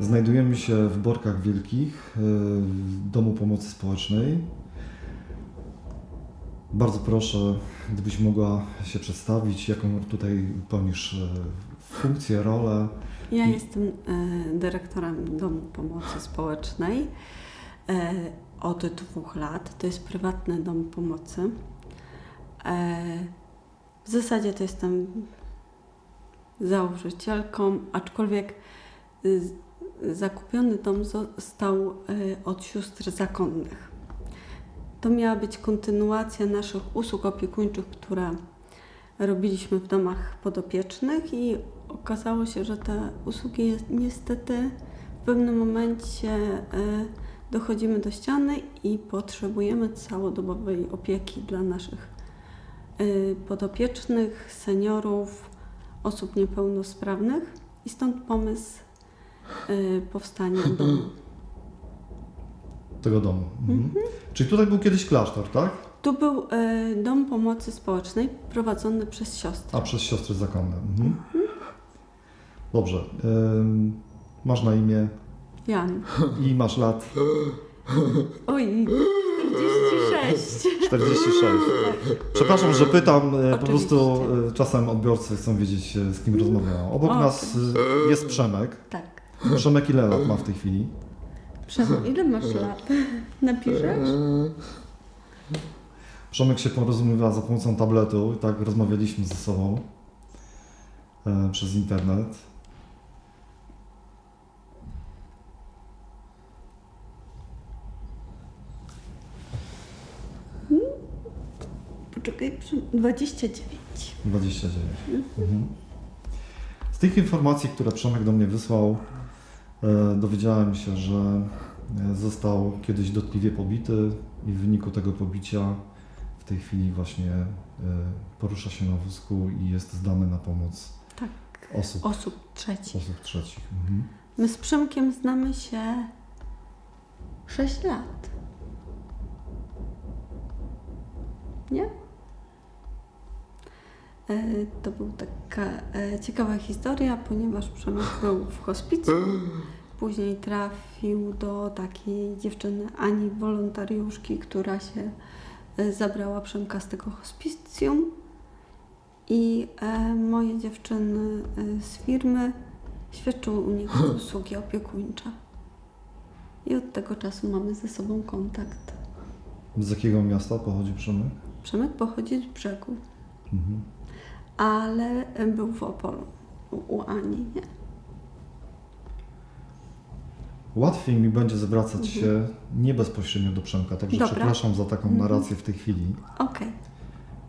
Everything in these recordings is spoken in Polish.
Znajdujemy się w Borkach Wielkich, e, w Domu Pomocy Społecznej. Bardzo proszę, gdybyś mogła się przedstawić, jaką tutaj pełnisz e, funkcję, rolę. Ja jestem e, dyrektorem Domu Pomocy Społecznej od dwóch lat. To jest prywatny dom pomocy. W zasadzie to jestem założycielką, aczkolwiek zakupiony dom został e, od sióstr zakonnych. To miała być kontynuacja naszych usług opiekuńczych, które robiliśmy w domach podopiecznych i okazało się, że te usługi niestety w pewnym momencie e, dochodzimy do ściany i potrzebujemy całodobowej opieki dla naszych e, podopiecznych, seniorów, osób niepełnosprawnych i stąd pomysł e, powstania domu. tego domu. Mhm. Czyli tutaj był kiedyś klasztor, tak? Tu był e, dom pomocy społecznej prowadzony przez siostry. A przez siostry zakonne. Mhm. Dobrze. Ym, masz na imię Jan. i masz lat Oj, 46. 46. Przepraszam, że pytam, po Oczywiście. prostu e, czasem odbiorcy chcą wiedzieć, z kim rozmawiają. Obok O, nas jest Przemek. Tak. Przemek ile lat ma w tej chwili? Przemek, ile masz lat? Napiszesz? Przemek się porozumiewa za pomocą tabletu, tak rozmawialiśmy ze sobą e, przez internet. Poczekaj, Przem- 29. 29. Mhm. Z tych informacji, które Przemek do mnie wysłał, dowiedziałem się, że e, został kiedyś dotkliwie pobity i w wyniku tego pobicia w tej chwili właśnie e, porusza się na wózku i jest zdany na pomoc Tak. osób, Osób trzecich. osób trzecich. Mhm. My z Przemkiem znamy się 6 lat. Nie? E, To była taka e, ciekawa historia, ponieważ Przemek był w hospicjum. Później trafił do takiej dziewczyny Ani, wolontariuszki, która się e, zabrała Przemka z tego hospicjum. I moje dziewczyny z firmy świadczyły u niego usługi opiekuńcze. I od tego czasu mamy ze sobą kontakt. Z jakiego miasta pochodzi Przemek? Przemek pochodzi z brzegu, Mhm. Ale był w Opolu u, u Ani, nie? Łatwiej mi będzie zwracać się nie bezpośrednio do Przemka, także Dobra. przepraszam za taką Mhm. narrację w tej chwili. Okej.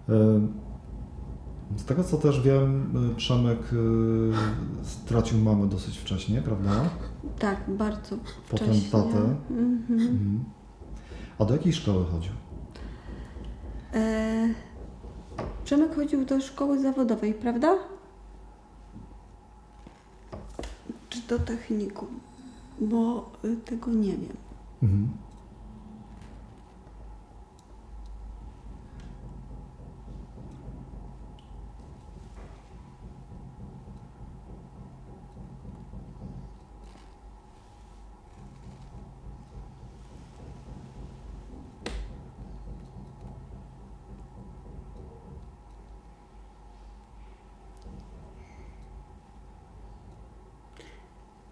E, Z tego co też wiem, e, Przemek e, stracił mamę dosyć wcześnie, prawda? Tak, bardzo Potem wcześnie. tatę. Mhm. Mhm. A do jakiej szkoły chodził? E, Przemek chodził do szkoły zawodowej, prawda? Czy do technikum? Bo y, tego nie wiem. Mhm.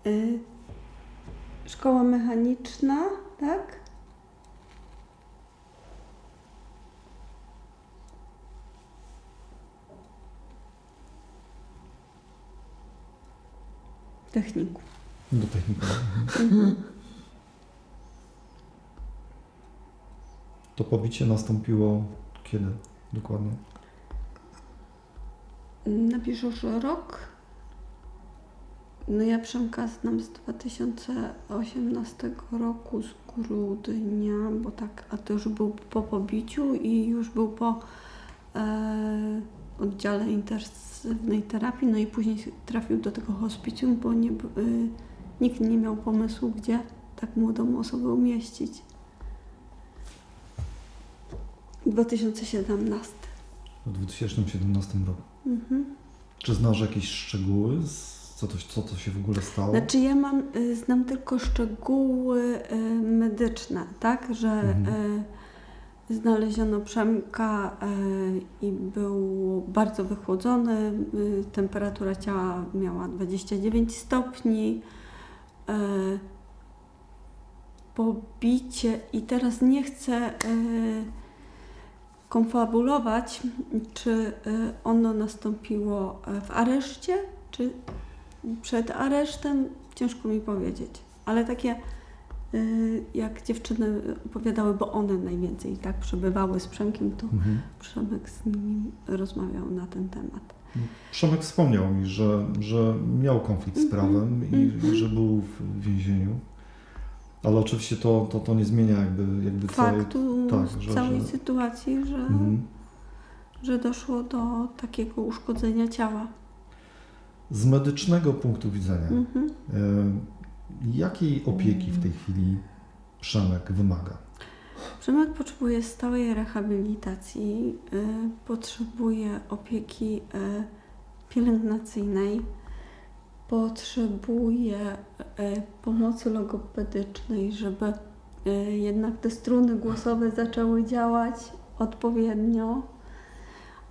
Y, Szkoła mechaniczna, tak? Technikum. Do technika. To pobicie nastąpiło kiedy dokładnie? Napiszesz rok? No ja Przemka znam z 2018 roku, z grudnia, bo tak, a to już był po pobiciu i już był po e, oddziale intensywnej terapii, no i później trafił do tego hospicjum, bo nie, y, nikt nie miał pomysłu, gdzie tak młodą osobę umieścić. 2017. W 2017 roku. Mhm. Czy znasz jakieś szczegóły z co to, co to się w ogóle stało? Znaczy ja mam, y, znam tylko szczegóły y, medyczne, tak, że Mhm. y, znaleziono Przemka i był bardzo wychłodzony, temperatura ciała miała 29 stopni, pobicie i teraz nie chcę konfabulować, czy ono nastąpiło w areszcie, czy przed aresztem ciężko mi powiedzieć, ale takie y, jak dziewczyny opowiadały, bo one najwięcej tak przebywały z Przemkiem, to Mhm. Przemek z nimi rozmawiał na ten temat. Przemek wspomniał mi, że, że miał konflikt z Mhm, prawem i, mhm. i że był w więzieniu. Ale oczywiście to, to, to nie zmienia jakby, jakby całej... Faktu tak, z że- całej że- sytuacji, że, Mhm. że doszło do takiego uszkodzenia ciała. Z medycznego punktu widzenia, Mhm. e, jakiej opieki w tej chwili Przemek wymaga? Przemek potrzebuje stałej rehabilitacji, y, potrzebuje opieki y, pielęgnacyjnej, potrzebuje pomocy logopedycznej, żeby jednak te struny głosowe zaczęły działać odpowiednio,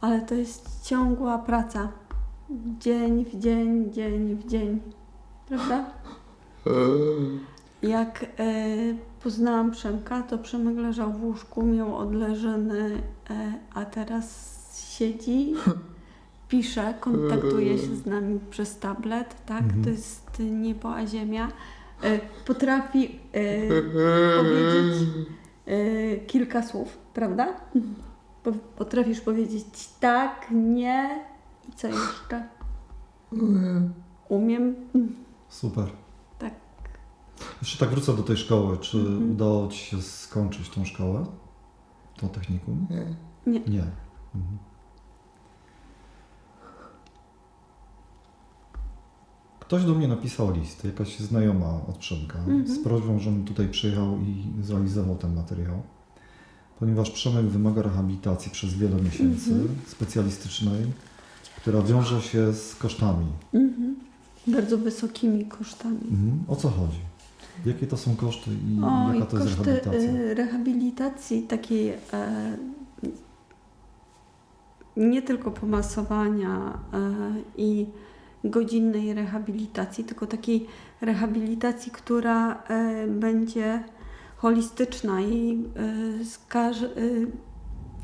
ale to jest ciągła praca. Dzień w dzień, dzień w dzień. Prawda? Jak e, poznałam Przemka, to Przemek leżał w łóżku, miał odleżyny, e, a teraz siedzi, pisze, kontaktuje się z nami przez tablet, tak? Mhm. To jest niebo a ziemia. E, potrafi e, powiedzieć e, kilka słów, prawda? Po, potrafisz powiedzieć tak, nie co jeszcze? Umiem. Super. Tak. Jeszcze tak wrócę do tej szkoły. Czy Mhm. udało Ci się skończyć tą szkołę? Tą technikum? Nie. Nie. Nie. Mhm. Ktoś do mnie napisał list, jakaś znajoma od Przemka, Mhm. z prośbą, żebym tutaj przyjechał i zrealizował ten materiał. Ponieważ Przemek wymaga rehabilitacji przez wiele miesięcy, Mhm. specjalistycznej, która wiąże się z kosztami. Mhm. Bardzo wysokimi kosztami. Mhm. O co chodzi? Jakie to są koszty i O, i jaka to jest koszty rehabilitacja? y, rehabilitacji takiej e, nie tylko pomasowania e, i godzinnej rehabilitacji, tylko takiej rehabilitacji, która e, będzie holistyczna i e, z, każ, e,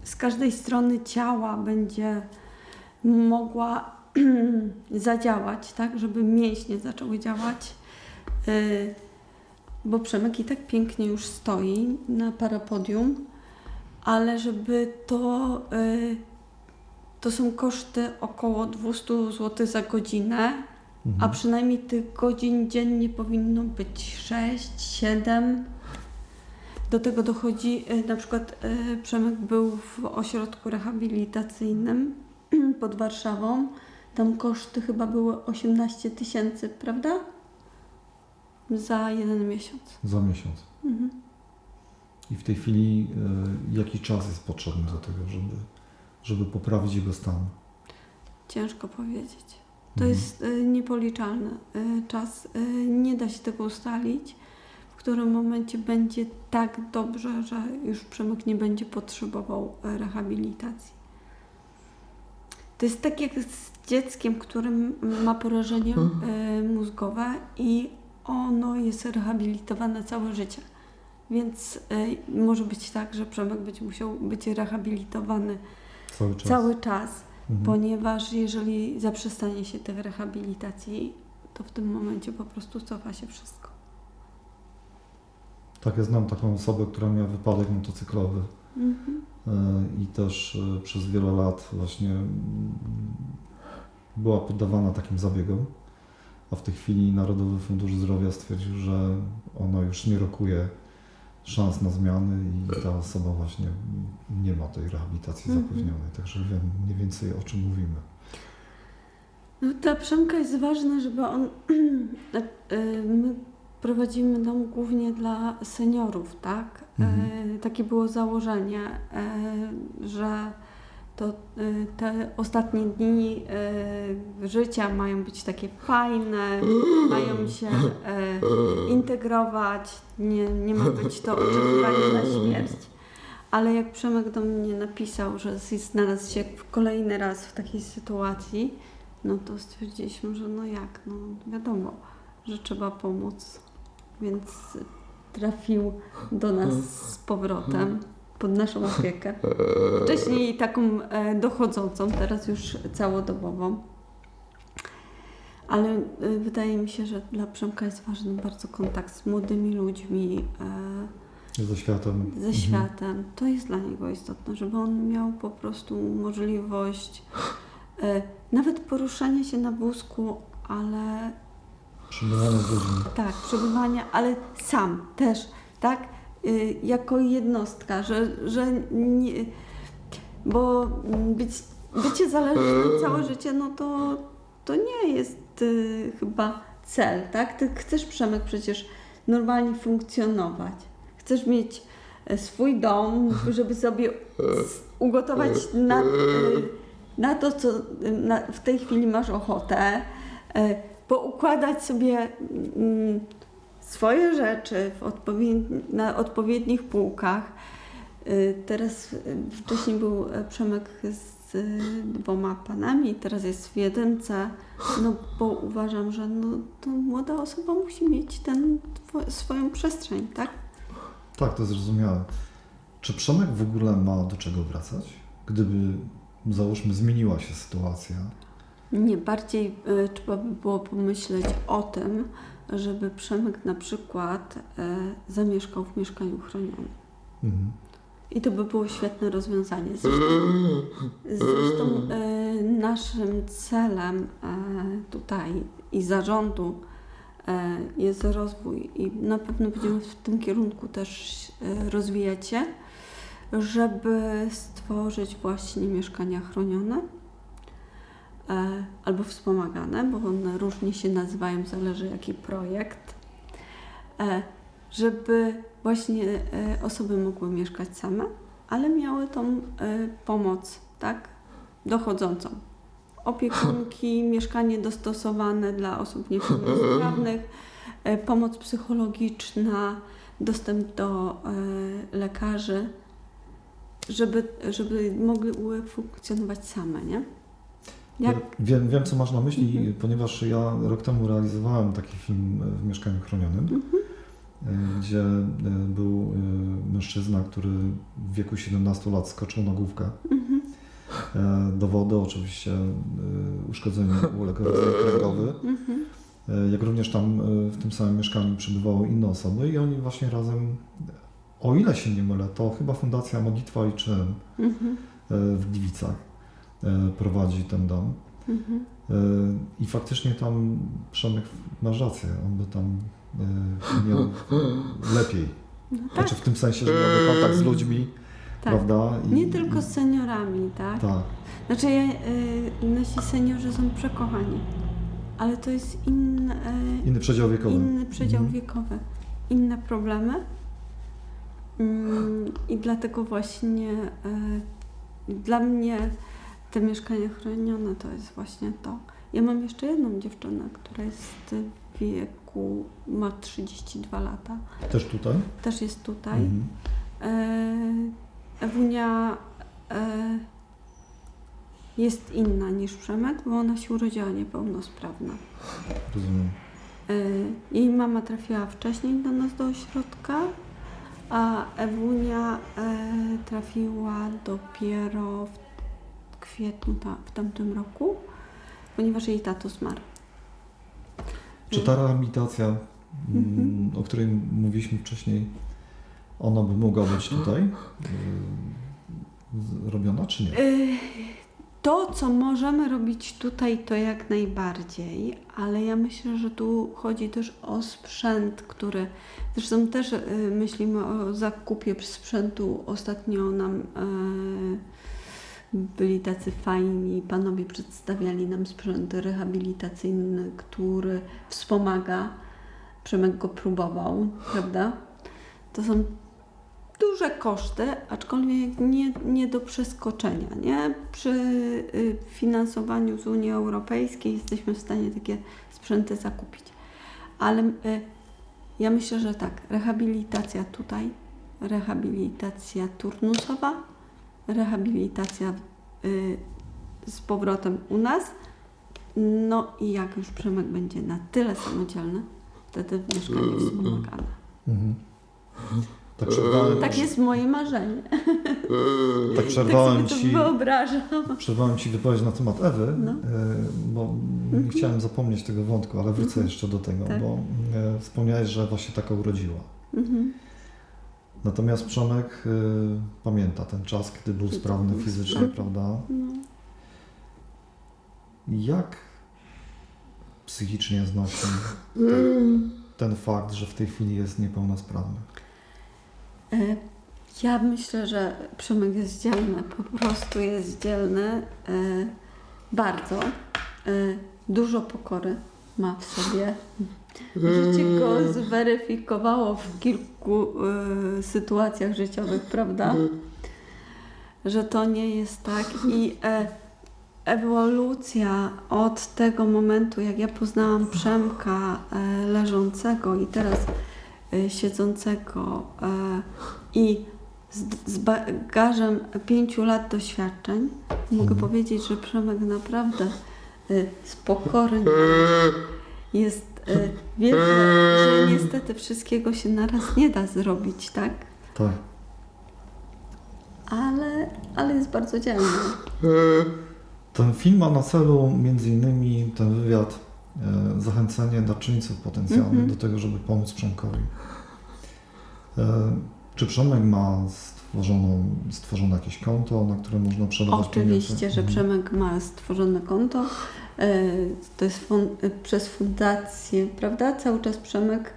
z każdej strony ciała będzie mogła zadziałać, tak, żeby mięśnie zaczęły działać. E, bo Przemek i tak pięknie już stoi na parapodium, ale żeby to, y, to są koszty około 200 zł za godzinę, a Mhm. przynajmniej tych godzin dziennie powinno być 6, 7. Do tego dochodzi, y, na przykład y, Przemek był w ośrodku rehabilitacyjnym pod Warszawą. Tam koszty chyba były 18 tysięcy, prawda? Za jeden miesiąc. Za miesiąc. Mhm. I w tej chwili e, jaki czas jest potrzebny do tego, żeby, żeby poprawić jego stan? Ciężko powiedzieć. To Mhm. jest y, niepoliczalny y, czas. Y, nie da się tego ustalić, w którym momencie będzie tak dobrze, że już Przemek nie będzie potrzebował y, rehabilitacji. To jest tak jak z dzieckiem, którym ma porażenie y, mózgowe i ono jest rehabilitowane całe życie. Więc y, może być tak, że Przemek będzie musiał być rehabilitowany Cały czas. cały czas. Mhm. Ponieważ jeżeli zaprzestanie się tych rehabilitacji, to w tym momencie po prostu cofa się wszystko. Tak, ja znam taką osobę, która miała wypadek motocyklowy Mhm. E, i też e, przez wiele lat właśnie mm, była poddawana takim zabiegom, a w tej chwili Narodowy Fundusz Zdrowia stwierdził, że ono już nie rokuje szans na zmiany i ta osoba właśnie nie ma tej rehabilitacji Mhm. zapewnionej, także wiem mniej więcej o czym mówimy. No, dla Przemka jest ważne, żeby on. y, My prowadzimy dom głównie dla seniorów, tak? Mhm. E, Takie było założenie, e, że to y, te ostatnie dni życia mają być takie fajne, mają się integrować, nie, nie ma być to oczekiwanie na śmierć. Ale jak Przemek do mnie napisał, że znalazł się kolejny raz w takiej sytuacji, no to stwierdziliśmy, że no jak, no wiadomo, że trzeba pomóc. Więc trafił do nas z powrotem pod naszą opiekę. Wcześniej taką e, dochodzącą, teraz już całodobową. Ale e, wydaje mi się, że dla Przemka jest ważny bardzo kontakt z młodymi ludźmi, e, Ze światem. ze Mhm. światem. To jest dla niego istotne, żeby on miał po prostu możliwość nawet poruszania się na wózku, ale Przybywanie z ludźmi. tak, przebywania, ale sam też, tak? Y, jako jednostka, że, że nie, bo być, bycie zależnym całe życie, no to, to nie jest y, chyba cel, tak? Ty chcesz, Przemek, przecież normalnie funkcjonować. Chcesz mieć e, swój dom, żeby sobie s- ugotować na, y, na to, co y, na, w tej chwili masz ochotę, e, poukładać sobie mm, swoje rzeczy odpowiedni, na odpowiednich półkach. Y, Teraz y, wcześniej był e, Przemek z y, dwoma panami, teraz jest w jedynce, no bo uważam, że no, to młoda osoba musi mieć ten, swoją przestrzeń, tak? Tak, to zrozumiałe. Czy Przemek w ogóle ma do czego wracać? Gdyby, załóżmy, zmieniła się sytuacja. Nie, bardziej y, trzeba by było pomyśleć o tym, żeby Przemek na przykład e, zamieszkał w mieszkaniu chronionym. Mhm. I to by było świetne rozwiązanie. Zresztą, zresztą e, naszym celem tutaj i zarządu jest rozwój i na pewno będziemy w tym kierunku też rozwijać się, żeby stworzyć właśnie mieszkania chronione albo wspomagane, bo one różnie się nazywają, zależy jaki projekt, e, żeby właśnie e, osoby mogły mieszkać same, ale miały tą e, pomoc, tak, dochodzącą. Opiekunki, mieszkanie dostosowane dla osób niepełnosprawnych, e, pomoc psychologiczna, dostęp do e, lekarzy, żeby, żeby mogły funkcjonować same, nie? Jak, Wiem, wiem, co masz na myśli, Mhm. ponieważ ja rok temu realizowałem taki film w mieszkaniu chronionym, Mhm. y, gdzie y, był y, mężczyzna, który w wieku 17 lat skoczył na główkę Mhm. e, do wody, oczywiście uszkodzenie uległ rodzaj kręgowy. Mhm. E, Jak również tam w tym samym mieszkaniu przebywały inne osoby i oni właśnie razem, o ile się nie mylę, to chyba Fundacja Modlitwa i Czyn Mhm. e, w Gliwicach e, prowadzi ten dom. Mhm. E, I faktycznie tam Przemek masz rację, on by tam e, miał lepiej. No tak, Znaczy w tym sensie, że miałby kontakt z ludźmi, tak. prawda? I, Nie tylko z seniorami, tak? Tak, Znaczy, ja, nasi seniorzy są przekochani, ale to jest inny, inny przedział wiekowy. inny przedział Mhm. wiekowy, inne problemy. Mm, I dlatego właśnie dla mnie te mieszkania chronione to jest właśnie to. Ja mam jeszcze jedną dziewczynę, która jest w wieku, ma 32 lata, Też tutaj? też jest tutaj. Mhm. E, Ewunia e, jest inna niż Przemek, bo ona się urodziła niepełnosprawna. Rozumiem. E, Jej mama trafiła wcześniej do nas do ośrodka, a Ewunia e, trafiła dopiero w kwietniu ta, w tamtym roku, ponieważ jej tato zmarł. Czy ta rehabilitacja, mm, Mhm. o której mówiliśmy wcześniej, ona by mogła być tutaj z- robiona, czy nie? Y, To, co możemy robić tutaj, to jak najbardziej, ale ja myślę, że tu chodzi też o sprzęt, który. Zresztą też y, myślimy o zakupie sprzętu. Ostatnio nam byli tacy fajni panowie, przedstawiali nam sprzęt rehabilitacyjny, który wspomaga. Przemek go próbował, prawda? To są duże koszty, aczkolwiek nie, nie do przeskoczenia. Nie? Przy y, finansowaniu z Unii Europejskiej jesteśmy w stanie takie sprzęty zakupić. Ale y, ja myślę, że tak, rehabilitacja tutaj, rehabilitacja turnusowa, rehabilitacja y, z powrotem u nas. No i jak już Przemek będzie na tyle samodzielny, wtedy mieszkanie wspomagane. Mhm. Tak przerwałem, Tak jest moje marzenie. tak Tak przerwałem sobie to ci, wyobrażam. przerwałem ci wypowiedź na temat Ewy, No. e, bo nie chciałem zapomnieć tego wątku, ale wrócę jeszcze do tego, Tak. bo e, wspomniałeś, że właśnie taka urodziła. Mhm. Natomiast Przemek y, pamięta ten czas, kiedy był sprawny fizycznie, prawda? No. Jak psychicznie znosi ten, ten fakt, że w tej chwili jest niepełnosprawny? E, Ja myślę, że Przemek jest dzielny, po prostu jest dzielny e, bardzo. E, Dużo pokory ma w sobie. Życie go zweryfikowało w kilku e, sytuacjach życiowych, prawda? Że to nie jest tak i e, ewolucja od tego momentu, jak ja poznałam Przemka e, leżącego i teraz e, siedzącego e, i z, z bagażem pięciu lat doświadczeń mogę Mhm. powiedzieć, że Przemek naprawdę z pokorny jest, e, wie, że, niestety wszystkiego się naraz nie da zrobić, tak? Tak. Ale, ale jest bardzo dzielny. Ten film ma na celu między innymi ten wywiad, e, zachęcenie darczyńców potencjalnych Mhm. do tego, żeby pomóc Przemkowi. E, czy Przemek ma stworzoną, stworzone jakieś konto, na które można przelewać Oczywiście, pieniądze? że Mhm. Przemek ma stworzone konto. E, To jest fun- e, przez fundację, prawda? Cały czas Przemek.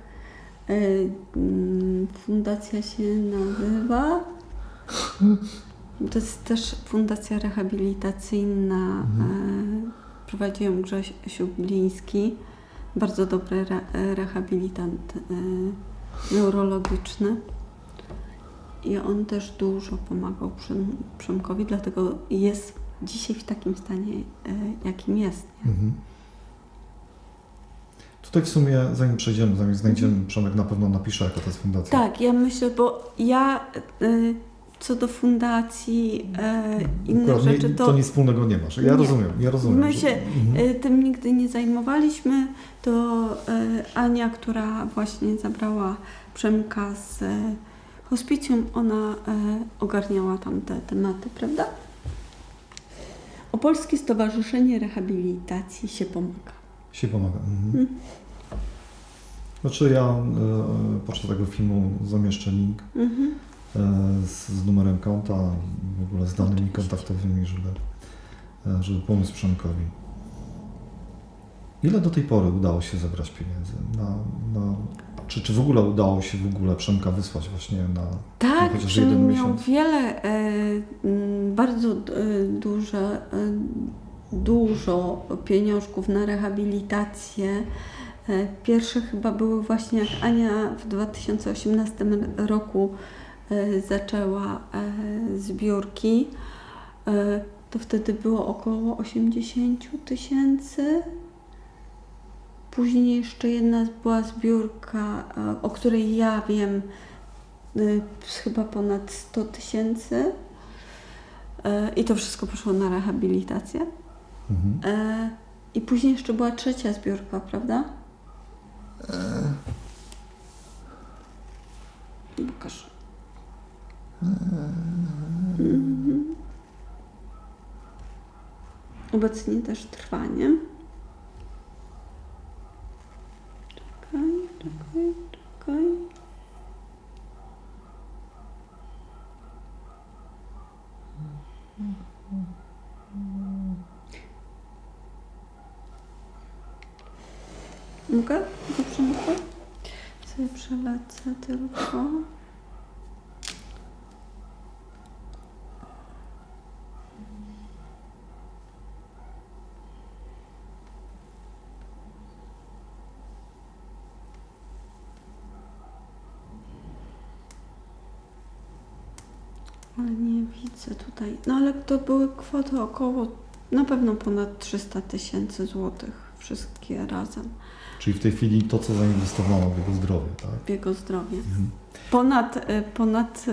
e, mm, Fundacja się nazywa. To jest też fundacja rehabilitacyjna. Mhm. Prowadzi ją Grzesiu Bliński. Bardzo dobry re- rehabilitant neurologiczny. I on też dużo pomagał Przem- Przemkowi, dlatego jest dzisiaj w takim stanie, e, jakim jest. Mhm. Tutaj w sumie, zanim przejdziemy, zanim znajdziemy, Mhm. Przemek na pewno napisze, jaka to jest fundacja. Tak, ja myślę, bo ja e, co do fundacji, e, innych Akurat nie, rzeczy, to... to, nic wspólnego nie masz. Ja Nie. rozumiem, ja rozumiem. My że- się, Mhm. e, tym nigdy nie zajmowaliśmy. To e, Ania, która właśnie zabrała Przemka z hospicjum, ona e, ogarniała tam te tematy, prawda? Opolskie Stowarzyszenie Rehabilitacji się pomaga. Się pomaga. Mhm. Mhm. Znaczy ja e, podczas tego filmu zamieszczę link Mhm. e, z, z numerem konta w ogóle z danymi kontaktowymi, żeby, e, żeby pomóc Przemkowi. Ile do tej pory udało się zebrać pieniędzy? Na, na, czy, czy w ogóle udało się w ogóle Przemka wysłać właśnie na... Tak, chociaż Przemek jeden miał miesiąc. wiele, e, bardzo e, duże, e, dużo pieniążków na rehabilitację. Pierwsze chyba były właśnie jak Ania w 2018 roku zaczęła zbiórki. To wtedy było około 80 tysięcy. Później jeszcze jedna była zbiórka, e, o której ja wiem, y, chyba ponad 100 tysięcy. E, I to wszystko poszło na rehabilitację. Mhm. E, I później jeszcze była trzecia zbiórka, prawda? Pokaż. Mhm. Obecnie też trwa, nie? Czekaj, czekaj, czekaj. Mogę? Dobrze mogę? Sobie przelecę tylko. Ale nie widzę tutaj. No ale to były kwoty około, na pewno ponad 300 tysięcy złotych. Wszystkie razem Czyli w tej chwili to, co zainwestowano w jego zdrowie, tak? w jego zdrowie. Mhm. Ponad, y, ponad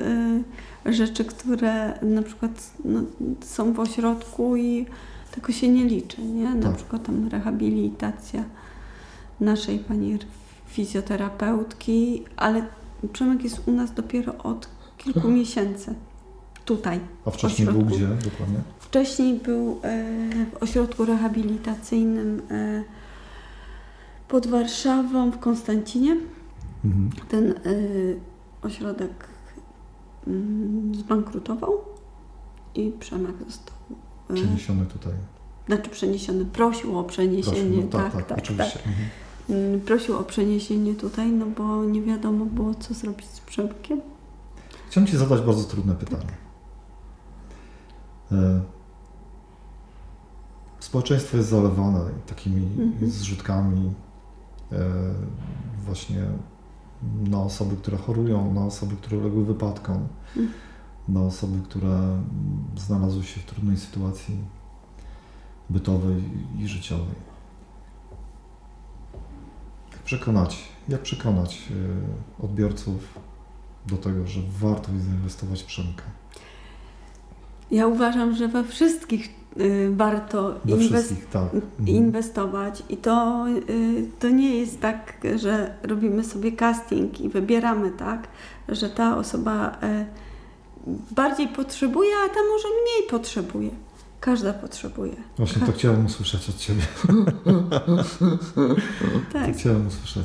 y, rzeczy, które na przykład no, są w ośrodku i tego się nie liczy, nie? Na Tak. przykład tam rehabilitacja naszej pani fizjoterapeutki, ale Przemek jest u nas dopiero od kilku miesięcy. Tutaj. A wcześniej był Ośrodku. gdzie dokładnie? Wcześniej był e, w ośrodku rehabilitacyjnym e, pod Warszawą w Konstancinie. Mhm. Ten y, ośrodek mm, zbankrutował i Przemek został Przeniesiony tutaj. znaczy przeniesiony, prosił o przeniesienie, Proszę, no tak, tak, tak, oczywiście. Mhm. Mm, Prosił o przeniesienie tutaj, no bo nie wiadomo było, co zrobić z Przemkiem. Chciałem Ci zadać bardzo trudne pytanie. E, Społeczeństwo jest zalewane takimi Mhm. zrzutkami e, właśnie na osoby, które chorują, na osoby, które uległy wypadkom, Mhm. na osoby, które znalazły się w trudnej sytuacji bytowej i życiowej. Jak przekonać, jak przekonać e, odbiorców do tego, że warto jest zainwestować w Przemkę? Ja uważam, że we wszystkich y, warto We inwest- wszystkich, tak. Mhm. inwestować i to, y, to nie jest tak, że robimy sobie casting i wybieramy tak, że ta osoba y, bardziej potrzebuje, a ta może mniej potrzebuje. Każda potrzebuje. Właśnie to chciałem usłyszeć od Ciebie. Tak. To chciałem usłyszeć.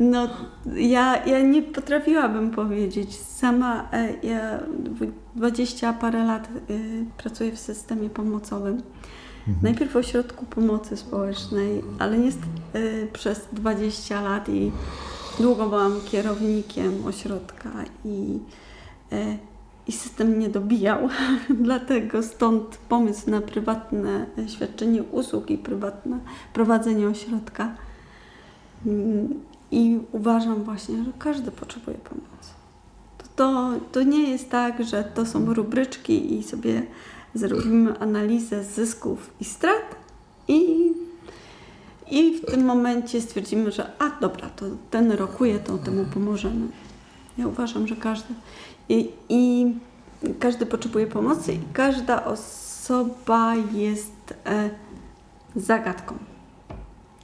No, ja, ja nie potrafiłabym powiedzieć. Sama e, ja dwu- 20 parę lat y, pracuję w systemie pomocowym. Mhm. Najpierw w ośrodku pomocy społecznej, ale niestety y, przez 20 lat i długo byłam kierownikiem ośrodka i, y, i system mnie dobijał. Dlatego stąd pomysł na prywatne świadczenie usług i prywatne prowadzenie ośrodka. I uważam właśnie, że każdy potrzebuje pomocy. To, to, to nie jest tak, że to są rubryczki i sobie zrobimy analizę zysków i strat i, i w tym momencie stwierdzimy, że a dobra, to ten rokuje, to temu pomożemy. Ja uważam, że każdy i, i każdy potrzebuje pomocy i każda osoba jest e, zagadką.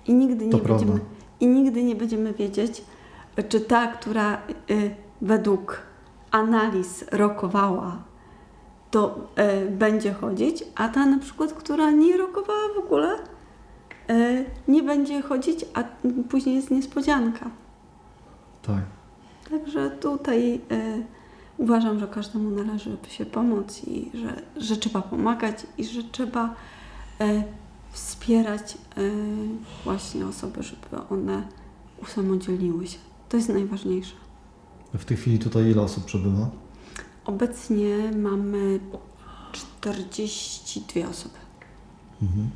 I nigdy To nie prawda. I nigdy nie będziemy wiedzieć, czy ta, która y, według analiz rokowała, to y, będzie chodzić, a ta na przykład, która nie rokowała w ogóle, y, nie będzie chodzić, a później jest niespodzianka. Tak. Także tutaj uważam, że każdemu należy się pomóc i że, że trzeba pomagać i że trzeba wspierać y, właśnie osoby, żeby one usamodzielniły się. To jest najważniejsze. W tej chwili tutaj ile osób przebywa? Obecnie mamy 42 osoby. Mhm.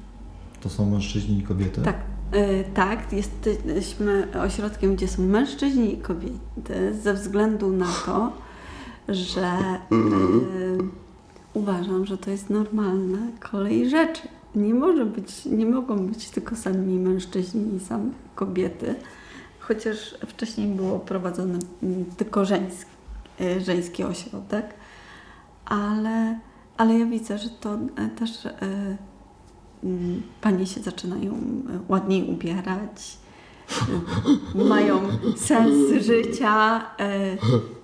To są mężczyźni i kobiety? Tak, y, tak, jesteśmy ośrodkiem, gdzie są mężczyźni i kobiety, ze względu na to, że y, uważam, że to jest normalna kolej rzeczy. Nie może być, nie mogą być tylko sami mężczyźni i same kobiety, chociaż wcześniej było prowadzony mm, tylko żeński, y, żeński ośrodek, ale, ale ja widzę, że to e, też y, panie się zaczynają e, ładniej ubierać, e, mają sens życia,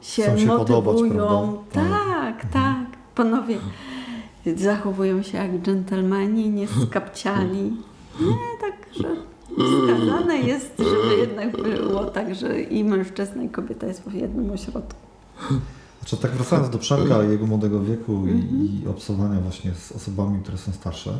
się się podobać, motywują. prawda? tak, tak. Panowie zachowują się jak dżentelmeni, nie skapciali. Nie, także wskazane jest, żeby jednak było tak, że i mężczyzna i kobieta jest w jednym ośrodku. Znaczy, tak wracając do Przemka i jego młodego wieku i, Mhm. i obcowania właśnie z osobami, które są starsze,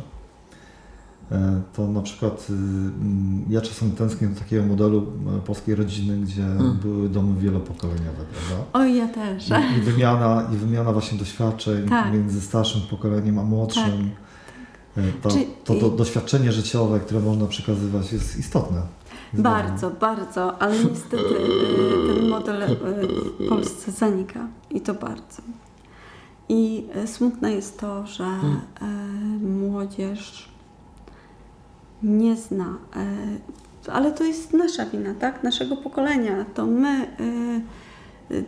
to na przykład y, mm, ja czasem tęsknię do takiego modelu e, polskiej rodziny, gdzie Mhm. były domy wielopokoleniowe, prawda? Oj, ja też. I, i, wymiana, I wymiana właśnie doświadczeń Tak. między starszym pokoleniem a młodszym. E, To, Czy- to, to doświadczenie życiowe, które można przekazywać jest istotne. Jest Bardzo, bardzo, ale niestety ten model w Polsce zanika i to bardzo. I e, smutne jest to, że Hmm. e, młodzież nie zna, e, ale to jest nasza wina, tak? Naszego pokolenia. To my. E,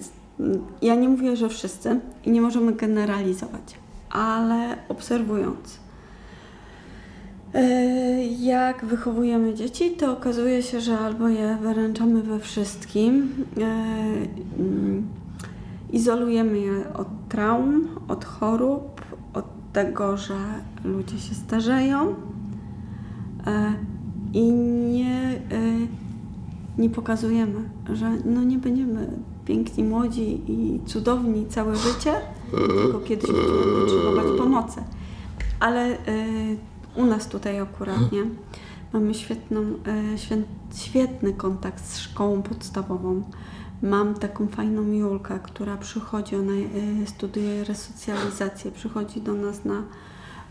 ja nie mówię, że wszyscy i nie możemy generalizować, ale obserwując, e, jak wychowujemy dzieci, to okazuje się, że albo je wyręczamy we wszystkim, mm, izolujemy je od traum, od chorób, od tego, że ludzie się starzeją i nie, e, nie pokazujemy, że no nie będziemy piękni, młodzi i cudowni całe życie, tylko kiedyś będziemy potrzebować pomocy. Ale e, u nas tutaj akurat nie. Mamy świetną, e, świetny kontakt z szkołą podstawową. Mam taką fajną Julkę, która przychodzi, ona e, studiuje resocjalizację, przychodzi do nas na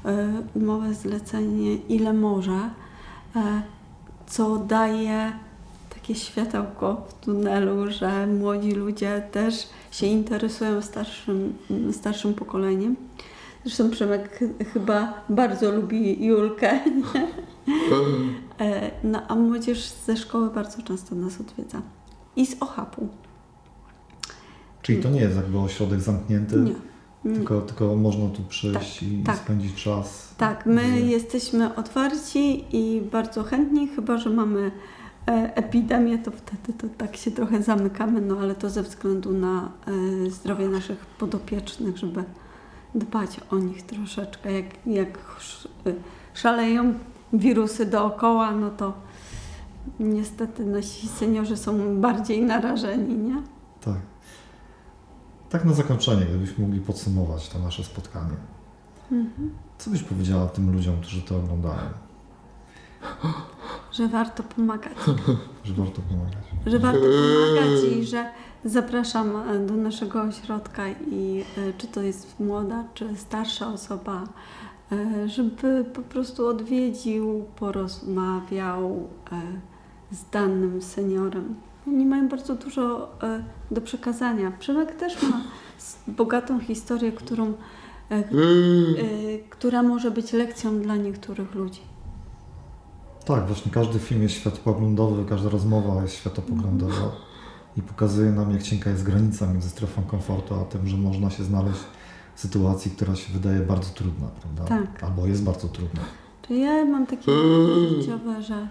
e, umowę zlecenie ile może, e, co daje takie światełko w tunelu, że młodzi ludzie też się interesują starszym, starszym pokoleniem. Zresztą Przemek ch- chyba bardzo lubi Julkę. nie? E, No, a młodzież ze szkoły bardzo często nas odwiedza. I z Ochapu. Czyli to nie jest jakby ośrodek zamknięty, Nie. Tylko, tylko można tu przyjść Tak, i tak. spędzić czas. Tak, my z- jesteśmy otwarci i bardzo chętni, chyba że mamy e, epidemię, to wtedy to tak się trochę zamykamy, no ale to ze względu na e, zdrowie naszych podopiecznych, żeby dbać o nich troszeczkę. Jak, jak e, szaleją wirusy dookoła, no to niestety nasi seniorzy są bardziej narażeni, nie? Tak. Tak na zakończenie, gdybyśmy mogli podsumować to nasze spotkanie. Mhm. Co byś powiedziała tym ludziom, którzy to oglądają? Że warto pomagać. Że warto pomagać. że warto pomagać i że zapraszam e, do naszego ośrodka i e, czy to jest młoda, czy starsza osoba, e, żeby po prostu odwiedził, porozmawiał z danym seniorem. Oni mają bardzo dużo e, do przekazania. Przemek też ma bogatą historię, którą, e, e, która może być lekcją dla niektórych ludzi. Tak, właśnie każdy film jest światopoglądowy, każda rozmowa jest światopoglądowa i pokazuje nam, jak cienka jest granica między strefą komfortu, a tym, że można się znaleźć w sytuacji, która się wydaje bardzo trudna, prawda? Tak. Albo jest bardzo trudna. To ja mam takie motto życiowe, że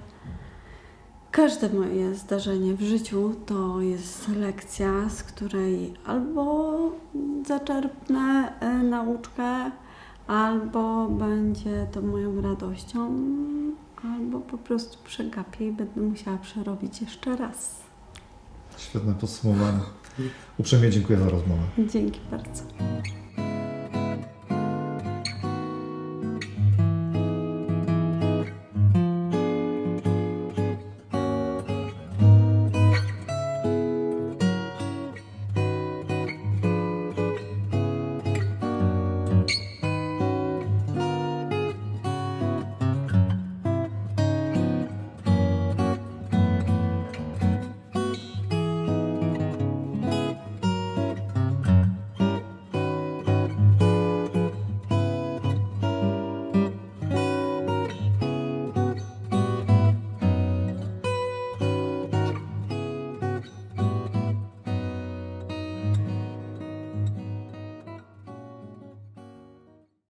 każde moje zdarzenie w życiu to jest lekcja, z której albo zaczerpnę e, nauczkę, albo będzie to moją radością, albo po prostu przegapię i będę musiała przerobić jeszcze raz. Świetne podsumowanie. Uprzejmie dziękuję za rozmowę. Dzięki bardzo.